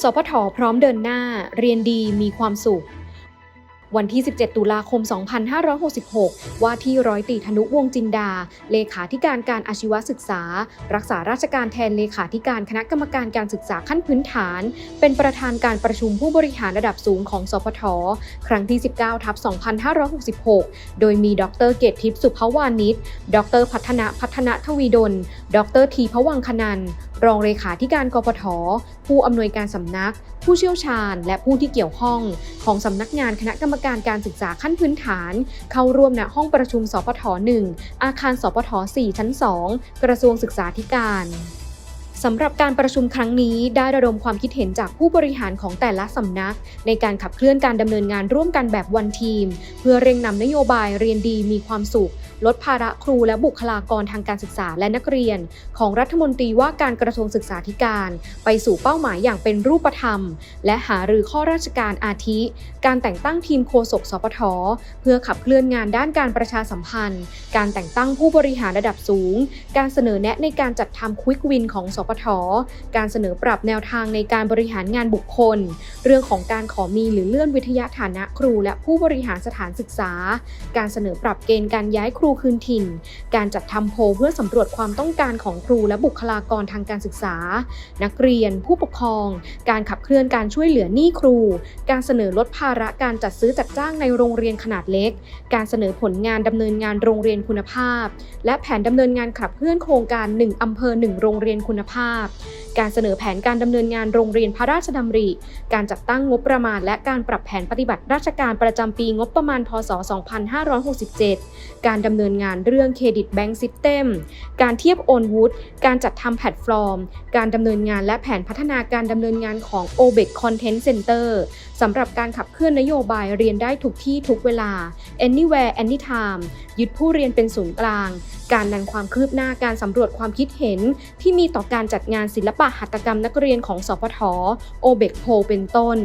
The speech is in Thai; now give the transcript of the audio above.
สพทพร้อมเดินหน้า เรียนดีมีความสุข วันที่ 17 ตุลาคม 2566 ว่าที่ร้อยตีธนุวงจินดา เลขาธิการการอาชีวศึกษา รักษาราชการแทนเลขาธิการคณะกรรมการการศึกษาขั้นพื้นฐาน เป็นประธานการประชุมผู้บริหารระดับสูงของสพท ครั้งที่ 19 ทับ 2566 โดยมีดรเกตทิพย์สุภวานิชดรพัฒนาพัฒนาทวีดล ดรทีพวังคนัน รองเลขาธิการกปทผู้อำนวยการสำนัก ผู้เชี่ยวชาญ และผู้ที่เกี่ยวข้อง ของสำนักงานคณะกรรมการการศึกษาขั้นพื้นฐาน เข้าร่วมณห้องประชุมสปท 1 อาคารสปท 4 ชั้น 2 กระทรวงศึกษาธิการ สำหรับการประชุมครั้งนี้ได้ระดมความคิดเห็นจากผู้บริหารของแต่ละสำนัก ในการขับเคลื่อนการดำเนินงานร่วมกันแบบวันทีม เพื่อเร่งนำนโยบายเรียนดีมีความสุข ลดภาระครูและบุคลากรทางการศึกษาและนักเรียน ของรัฐมนตรีว่าการกระทรวงศึกษาธิการ ไปสู่เป้าหมายอย่างเป็นรูปธรรม และหารือข้อราชการอาทิ การแต่งตั้งทีมโฆษกสปทเพื่อขับเคลื่อนงานด้านการประชาสัมพันธ์ การแต่งตั้งผู้บริหารระดับสูง การเสนอแนะในการจัดทำควิกวินของสปท การเสนอปรับแนวทางในการบริหารงานบุคคล เรื่องของการขอมีหรือเลื่อนวิทยาฐานะครู และผู้บริหารสถานศึกษา การเสนอปรับเกณฑ์การย้ายครูคืนถิ่น การจัดทำโพเพื่อสำรวจความต้องการของครูและบุคลากรทางการศึกษา นักเรียน ผู้ปกครอง การขับเคลื่อนการช่วยเหลือหนี้ครู การเสนอลดภาระการจัดซื้อจัดจ้างในโรงเรียนขนาดเล็ก การเสนอผลงานดำเนินงานโรงเรียนคุณภาพ และแผนดำเนินงานขับเคลื่อนโครงการ 1อำเภอ 1 โรงเรียนคุณภภาพการเสนอแผนการดำเนินงานโรงเรียนพระราชดำริ การจัดตั้งงบประมาณ และการปรับแผนปฏิบัติราชการประจำปีงบประมาณ พศ 2567 การดำเนินงานเรื่องเครดิตแบงก์ซิสเต็มการเทียบโอนวุฒการจัดทำแพลตฟอร์ม การดำเนินงานและแผนพัฒนาการดำเนินงานของ o b e c Content Center สำหรับการขับเคลื่อนนโยบายเรียนได้ทุกที่ทุกเวลา anywhere anytime ยึดผู้เรียนเป็นศูนย์กลาง การนำความคืบหน้าการสำรวจความคิดเห็นที่มีต่อการจัดงานศิลปะหัตถกรรมนักเรียนของสพทโอเบกโพเป็นต้น